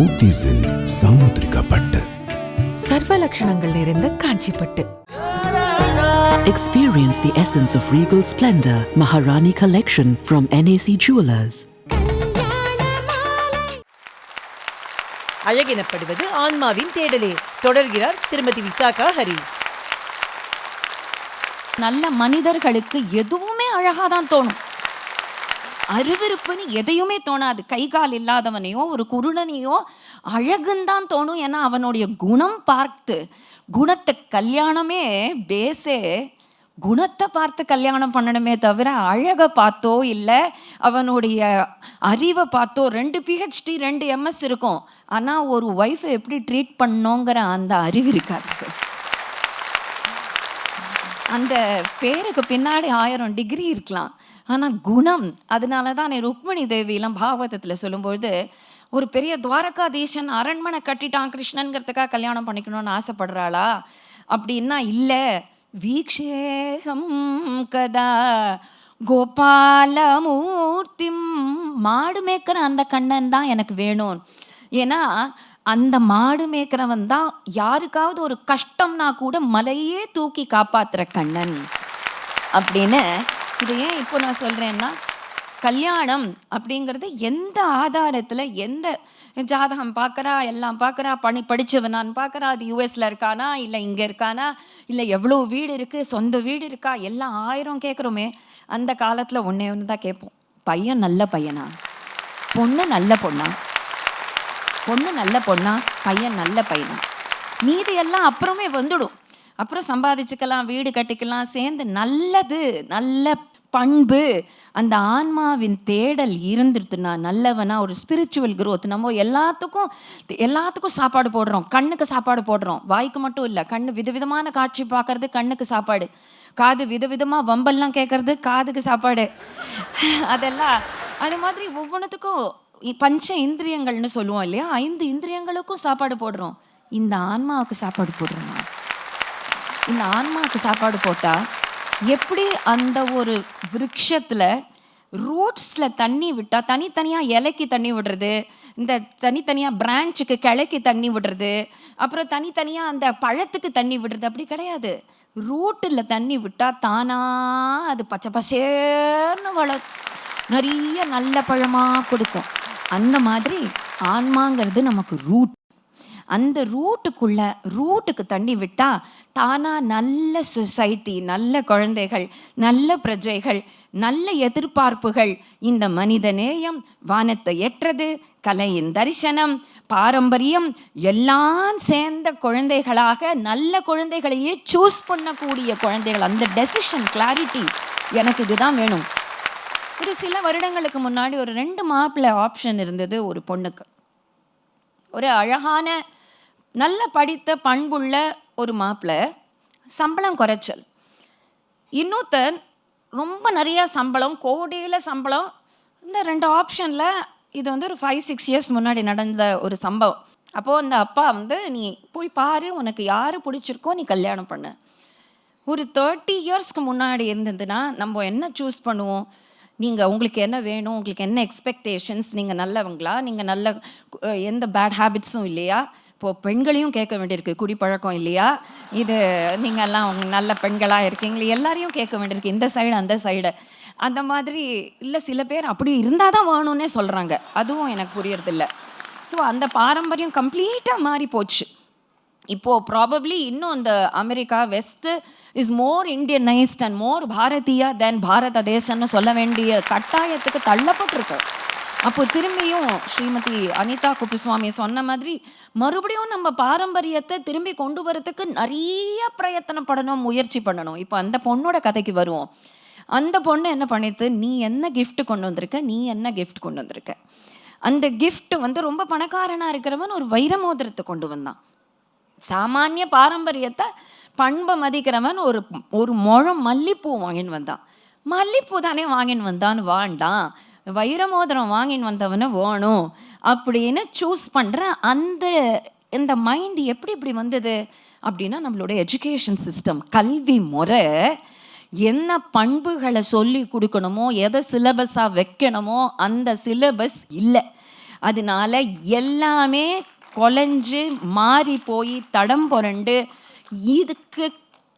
போத்தீஸில் சாமுத்திரிகா பட்டு சர்வ லட்சணங்கள் நிறைந்த Kanchipattu. Experience the essence of regal splendor, Maharani Collection from NAC Jewelers. அழகெனப்படுவது ஆன்மாவின் தேடலே. தொடர்கிறார் திருமதி விசாகா ஹரி. நல்ல மனிதர்களுக்கு எதுவுமே அழகாக தான் தோணும். அருவருப்புன்னு எதையுமே தோணாது. கை கால் இல்லாதவனையோ ஒரு குருடனையோ அழகுந்தான் தோணும். ஏன்னா அவனுடைய குணம் பார்த்து குணத்தை கல்யாணமே பேஸே குணத்தை பார்த்து கல்யாணம் பண்ணணுமே தவிர அழகை பார்த்தோ இல்லை அவனுடைய அறிவை பார்த்தோ ரெண்டு பிஹெச்டி ரெண்டு எம்எஸ் இருக்கும். ஆனால் ஒரு ஒய்ஃபை எப்படி ட்ரீட் பண்ணோங்கிற அந்த அறிவு இருக்காது. அந்த பேருக்கு பின்னாடி ஆயிரம் டிகிரி இருக்கலாம். ஆனால் குணம் அதனால தான் ருக்மணி தேவியெல்லாம் பாகவதத்தில் சொல்லும்பொழுது ஒரு பெரிய துவாரகாதீசன் அரண்மனை கட்டிட்டான் கிருஷ்ணன்கிறதுக்காக கல்யாணம் பண்ணிக்கணும்னு ஆசைப்படுறாளா? அப்படின்னா இல்லை. வீக்ஷேகம் கதா கோபாலமூர்த்தி மாடு மேய்க்கிற அந்த கண்ணன் தான் எனக்கு வேணும். ஏன்னா அந்த மாடு மேய்க்கிறவன் தான் யாருக்காவது ஒரு கஷ்டம்னா கூட மலையே தூக்கி காப்பாத்துற கண்ணன். அப்படின்னு இது ஏன் இப்போ நான் சொல்கிறேன்னா கல்யாணம் அப்படிங்கிறது எந்த ஆதாரத்தில் எந்த ஜாதகம் பார்க்குறா எல்லாம் பார்க்குறா பணி படித்தவனான்னு பார்க்குறா அது யூஎஸில் இருக்கானா இல்லை இங்கே இருக்கானா இல்லை எவ்வளோ வீடு இருக்குது சொந்த வீடு இருக்கா எல்லாம் ஆயிரம் கேட்குறோமே அந்த காலத்தில் ஒன்றே ஒன்று தான் கேட்போம். பையன் நல்ல பையனா? பொண்ணு நல்ல பொண்ணா? பொண்ணு நல்ல பொண்ணா? பையன் நல்ல பையனா? மீதி எல்லாம் அப்புறமே வந்துடும். அப்புறம் சம்பாதிச்சுக்கலாம் வீடு கட்டிக்கலாம் சேர்ந்து நல்லது நல்ல பண்பு. அந்த ஆன்மாவின் தேடல் இருந்துருத்துனா நல்லவனா ஒரு ஸ்பிரிச்சுவல் குரோத் நம்ம எல்லாத்துக்கும் எல்லாத்துக்கும் சாப்பாடு போடுறோம். கண்ணுக்கு சாப்பாடு போடுறோம். வாய்க்கு மட்டும் இல்லை கண்ணு விதவிதமான காட்சி பார்க்கறது கண்ணுக்கு சாப்பாடு. காது விதவிதமாக வம்பல்லாம் கேட்கறது காதுக்கு சாப்பாடு. அதெல்லாம் அது மாதிரி ஒவ்வொன்றுத்துக்கும் பஞ்ச இந்திரியங்கள்னு சொல்லுவோம் இல்லையா? ஐந்து இந்திரியங்களுக்கும் சாப்பாடு போடுறோம். இந்த ஆன்மாவுக்கு சாப்பாடு போடுறோம். இந்த ஆன்மாவுக்கு சாப்பாடு போட்டால் எப்படி அந்த ஒரு விருட்சத்தில் ரூட்ஸில் தண்ணி விட்டால் தனித்தனியாக இலைக்கு தண்ணி விடுறது இந்த தனித்தனியாக பிரான்ச்சுக்கு கிளைக்கு தண்ணி விடுறது அப்புறம் தனித்தனியாக அந்த பழத்துக்கு தண்ணி விடுறது அப்படி கிடையாது. ரூட்டில் தண்ணி விட்டால் தானா அது பச்சை பசேர்னு வள நிறைய நல்ல பழமாக கொடுக்கும். அந்த மாதிரி ஆன்மாங்கிறது நமக்கு ரூட் அந்த ரூட்டுக்குள்ள ரூட்டுக்கு தண்ணி விட்டால் தானாக நல்ல சொசைட்டி நல்ல குழந்தைகள் நல்ல பிரஜைகள் நல்ல எதிர்பார்ப்புகள். இந்த மனித நேயம் வானத்தை எற்றது கலையின் தரிசனம் பாரம்பரியம் எல்லாம் சேர்ந்த குழந்தைகளாக நல்ல குழந்தைகளையே சூஸ் பண்ணக்கூடிய குழந்தைகள். அந்த டெசிஷன் கிளாரிட்டி எனக்கு இதுதான் வேணும். ஒரு சில வருடங்களுக்கு முன்னாடி ஒரு ரெண்டு மாப்பிள்ளை ஆப்ஷன் இருந்தது ஒரு பொண்ணுக்கு. ஒரு அழகான நல்ல படித்த பண்புள்ள ஒரு மாப்பிள்ளை சம்பளம் குறைச்சல். இன்னொருத்தர் ரொம்ப நிறையா சம்பளம் கோடியில் சம்பளம். இந்த ரெண்டு ஆப்ஷனில் இது வந்து ஒரு ஃபைவ் சிக்ஸ் இயர்ஸ் முன்னாடி நடந்த ஒரு சம்பவம். அப்போது அந்த அப்பா வந்து நீ போய் பாரு உனக்கு யார் பிடிச்சிருக்கோ நீ கல்யாணம் பண்ணு. ஒரு தேர்ட்டி இயர்ஸ்க்கு முன்னாடி இருந்ததுன்னா நம்ம என்ன சூஸ் பண்ணுவோம்? நீங்கள் உங்களுக்கு என்ன வேணும்? உங்களுக்கு என்ன எக்ஸ்பெக்டேஷன்ஸ் நீங்கள் நல்லவங்களா? நீங்கள் நல்ல எந்த பேட் ஹேபிட்ஸும் இல்லையா? இப்போது பெண்களையும் கேட்க வேண்டியிருக்கு. குடிப்பழக்கம் இல்லையா? இது நீங்கள் எல்லாம் நல்ல பெண்களாக இருக்கீங்களே எல்லாரையும் கேட்க வேண்டியிருக்கு. இந்த சைடு அந்த சைடு அந்த மாதிரி இல்லை சில பேர் அப்படி இருந்தால் தான் வேணும்னே சொல்கிறாங்க அதுவும் எனக்கு புரியறதில்ல. ஸோ அந்த பாரம்பரியம் கம்ப்ளீட்டாக மாறி போச்சு. இப்போது ப்ராபப்ளி இன்னும் இந்த America west is more Indianised and more Bharatiya then Bharat தேசம்னு சொல்ல வேண்டிய கட்டாயத்துக்கு தள்ளப்பட்டிருக்கு அப்போ திரும்பியும் ஸ்ரீமதி அனிதா குப்புசுவாமி சொன்ன மாதிரி மறுபடியும் நம்ம பாரம்பரியத்தை திரும்பி கொண்டு வரதுக்கு நிறைய பிரயத்தனப்படணும் முயற்சி பண்ணணும். இப்போ அந்த பொண்ணோட கதைக்கு வருவோம். அந்த பொண்ணு என்ன பண்ணிட்டு நீ என்ன கிஃப்ட் கொண்டு வந்திருக்க? நீ என்ன கிஃப்ட் கொண்டு வந்திருக்க? அந்த கிஃப்ட் வந்து ரொம்ப பணக்காரனாக இருக்கிறவன் ஒரு வைர மோதிரத்தை கொண்டு வந்தான். சாமானிய பாரம்பரியத்தை பண்பை மதிக்கிறவன் ஒரு ஒரு முழம் மல்லிப்பூ வாங்கின்னு வந்தான். மல்லிப்பூ தானே வாங்கின்னு வந்தான்னு வாண்டான் வைரமோதிரம் வாங்கின்னு வந்தவனை வேணும் அப்படின்னு சூஸ் பண்ணுற அந்த இந்த மைண்ட் எப்படி இப்படி வந்தது அப்படின்னா நம்மளோட எஜுகேஷன் சிஸ்டம் கல்வி முறை என்ன பண்புகளை சொல்லி கொடுக்கணுமோ எதை சிலபஸாக வைக்கணுமோ அந்த சிலபஸ் இல்லை. அதனால எல்லாமே கொலைஞ்சு மாறி போய் தடம் புரண்டு இதுக்கு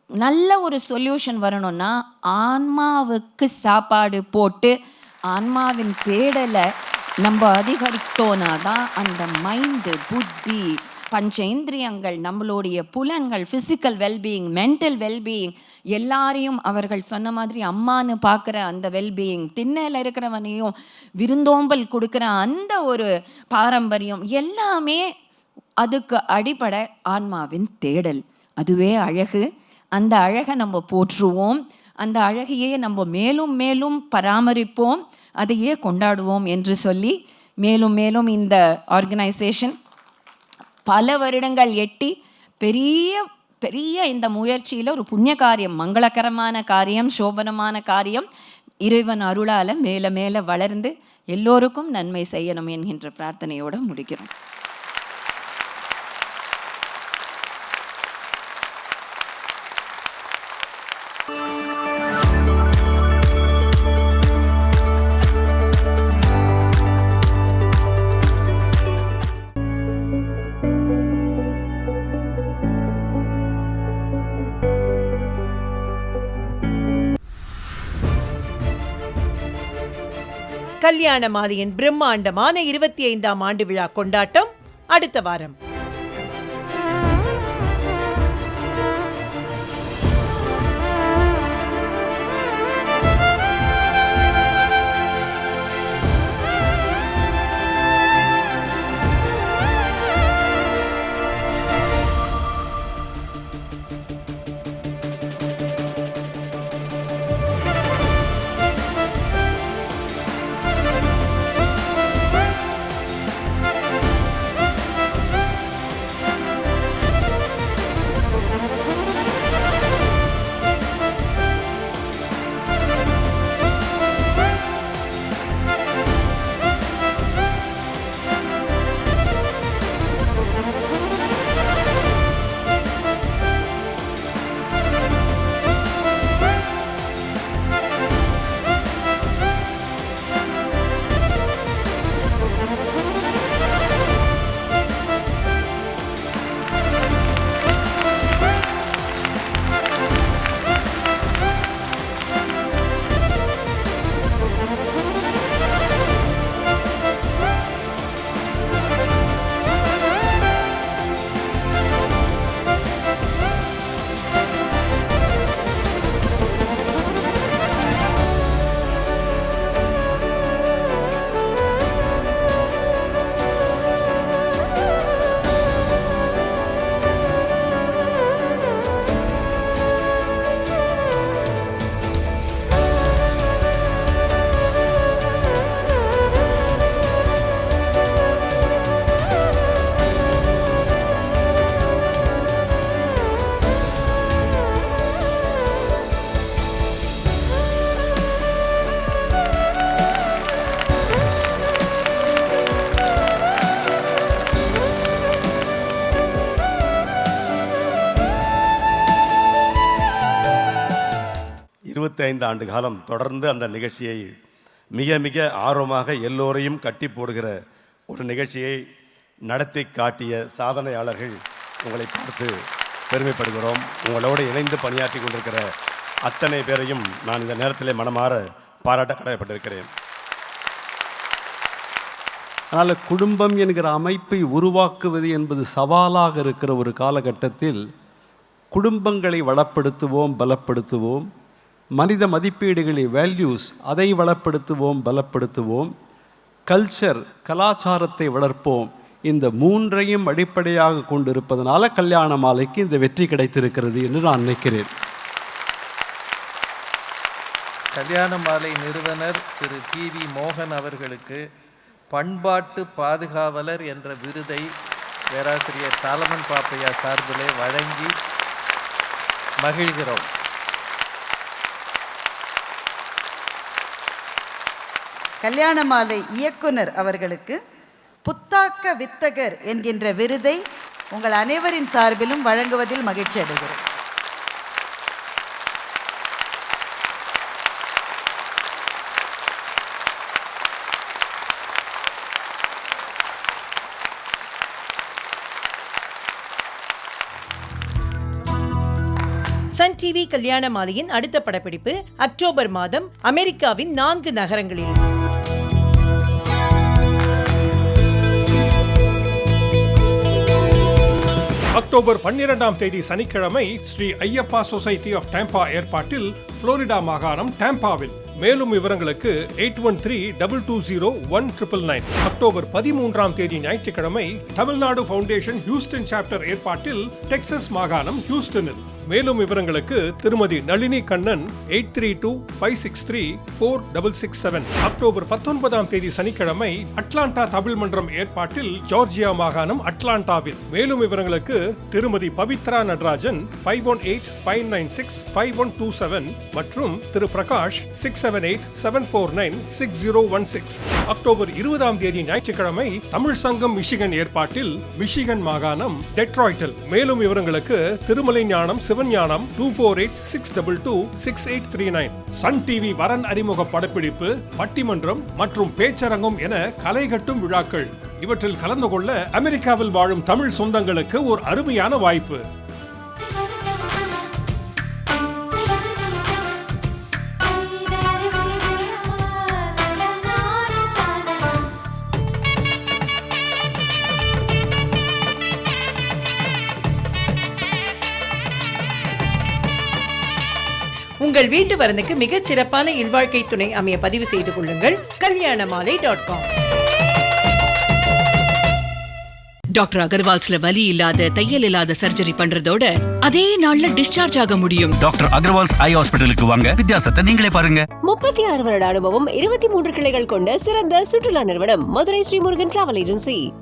நல்ல ஒரு சொல்யூஷன் வரணும்னா ஆன்மாவுக்கு சாப்பாடு போட்டு ஆன்மாவின் தேடலை நம்ம அதிகரித்தோனா தான் அந்த மைண்டு புத்தி பஞ்சேந்திரியங்கள் நம்மளுடைய புலன்கள் ஃபிசிக்கல் வெல்பீயிங் மென்டல் வெல்பீயிங் எல்லாரையும் அவர்கள் சொன்ன மாதிரி அம்மான்னு பார்க்குற அந்த வெல்பீயிங் திண்ணையில் இருக்கிறவனையும் விருந்தோம்பல் கொடுக்குற அந்த ஒரு பாரம்பரியம் எல்லாமே அதுக்கு அடிப்படை ஆன்மாவின் தேடல். அதுவே அழகு. அந்த அழகை நம்ம போற்றுவோம். அந்த அழகையே நம்ம மேலும் மேலும் பராமரிப்போம் அதையே கொண்டாடுவோம் என்று சொல்லி மேலும் மேலும் இந்த ஆர்கனைசேஷன் பல வருடங்கள் எட்டி பெரிய பெரிய இந்த முயற்சியில் ஒரு புண்ணிய காரியம் மங்களகரமான காரியம் சோபனமான காரியம் இறைவன் அருளால் மேலே மேலே வளர்ந்து எல்லோருக்கும் நன்மை செய்யணும் என்கின்ற பிரார்த்தனையோடு முடிக்கிறோம். கல்யாண மாலையின் பிரம்மாண்டமான இருபத்தி ஐந்தாம் ஆண்டு விழா கொண்டாட்டம் அடுத்த வாரம். முப்பத்தைந்து ஆண்டு காலம் தொடர்ந்து அந்த நிகழ்ச்சியை மிக மிக ஆர்வமாக எல்லோரையும் கட்டி போடுகிற ஒரு நிகழ்ச்சியை நடத்தி காட்டிய சாதனையாளர்கள் உங்களை பார்த்து பெருமைப்படுகிறோம். உங்களோடு இணைந்து பணியாற்றி கொண்டிருக்கிற அத்தனை பேரையும் நான் இந்த நேரத்தில் மனமாற பாராட்ட கடமைப்பட்டிருக்கிறேன். அதனால் குடும்பம் என்கிற அமைப்பை உருவாக்குவது என்பது சவாலாக இருக்கிற ஒரு காலகட்டத்தில் குடும்பங்களை வளப்படுத்துவோம் பலப்படுத்துவோம். மனித மதிப்பீடுகளை வேல்யூஸ் அதை வளப்படுத்துவோம் பலப்படுத்துவோம். கல்ச்சர் கலாச்சாரத்தை வளர்ப்போம். இந்த மூன்றையும் அடிப்படையாக கொண்டிருப்பதனால கல்யாண மாலைக்கு இந்த வெற்றி கிடைத்திருக்கிறது என்று நான் நினைக்கிறேன். கல்யாண மாலை நிறுவனர் திரு பி வி மோகன் அவர்களுக்கு பண்பாட்டு பாதுகாவலர் என்ற விருதை பேராசிரியர் சாலமன் பாப்பையா சார்பிலே வழங்கி மகிழ்கிறோம். கல்யாண மாலை இயக்குனர் அவர்களுக்கு புத்தாக்க வித்தகர் என்கின்ற விருதை உங்கள் அனைவரின் சார்பிலும் வழங்குவதில் மகிழ்ச்சி அடைகிறேன். சன் டிவி கல்யாண மாலையின் அடுத்த படப்பிடிப்பு அக்டோபர் மாதம் அமெரிக்காவின் நான்கு நகரங்களில். அக்டோபர் பன்னிரெண்டாம் தேதி சனிக்கிழமை Sri Ayyappa society of Tampa ஏற்பாட்டில் புளோரிடா மாகாணம் டேம்பாவில். மேலும் விவரங்களுக்கு eight one three double two zero one triple nine. October பதிமூன்றாம் தேதி ஞாயிற்றுக்கிழமை தமிழ்நாடு ஃபவுண்டேஷன் ஹியூஸ்டன் சாப்டர் ஏற்பாட்டில் டெக்சஸ் மாகாணம் ஹியூஸ்டனில். மேலும் விவரங்களுக்கு திருமதி Nalini Kannan eight three two five six three four double six seven. October பத்தொன்பதாம் தேதி சனிக்கிழமை அட்லாண்டா தமிழ் மன்றம் ஏற்பாட்டில் ஜார்ஜியா மாகாணம் அட்லாண்டாவில். மேலும் விவரங்களுக்கு திருமதி Pavithra Natarajan five one eight five nine six five one two seven மற்றும் திரு Prakash six seven eight seven four nine six zero one six. October இருபதாம் தேதி ஞாயிற்றுக்கிழமை தமிழ் சங்கம் மிஷிகன் ஏற்பாட்டில் மிஷிகன் மாகாணம் டெட்ராய்டில் மேலும் விவரங்களுக்கு Thirumalai Gnanam Sivagnanam two four eight six double two six eight three nine. Sun TV வரன் அறிமுக படப்பிடிப்பு பட்டிமன்றம் மற்றும் பேச்சரங்கம் என கலைகட்டும் விழாக்கள். இவற்றில் கலந்து கொள்ள அமெரிக்காவில் வாழும் தமிழ் சொந்தங்களுக்கு ஒரு அருமையான வாய்ப்பு. உங்கள் வீட்டு வரனுக்கு மிகச் சிறப்பான இல்வாழ்க்கை துணை அமைய பதிவு செய்து கொள்ளுங்கள். கல்யாண மாலை டாட் காம் டாக்டர் அகர்வால்ஸ்ல வலி இல்லாத தையல் இல்லாத சர்ஜரி பண்றதோட அதே நாள்ல டிஸ்சார்ஜ் ஆக முடியும். டாக்டர் அகர்வால்ஸ் ஐ ஹாஸ்பிட்டலுக்கு வாங்க. வித்தியாசத்தை நீங்களே பாருங்க. முப்பத்தி ஆறு வருட அனுபவம் இருபத்தி மூன்று கிளைகள் கொண்ட சிறந்த சுற்றுலா நிறுவனம் மதுரை ஸ்ரீமுருகன் டிராவல் ஏஜென்சி.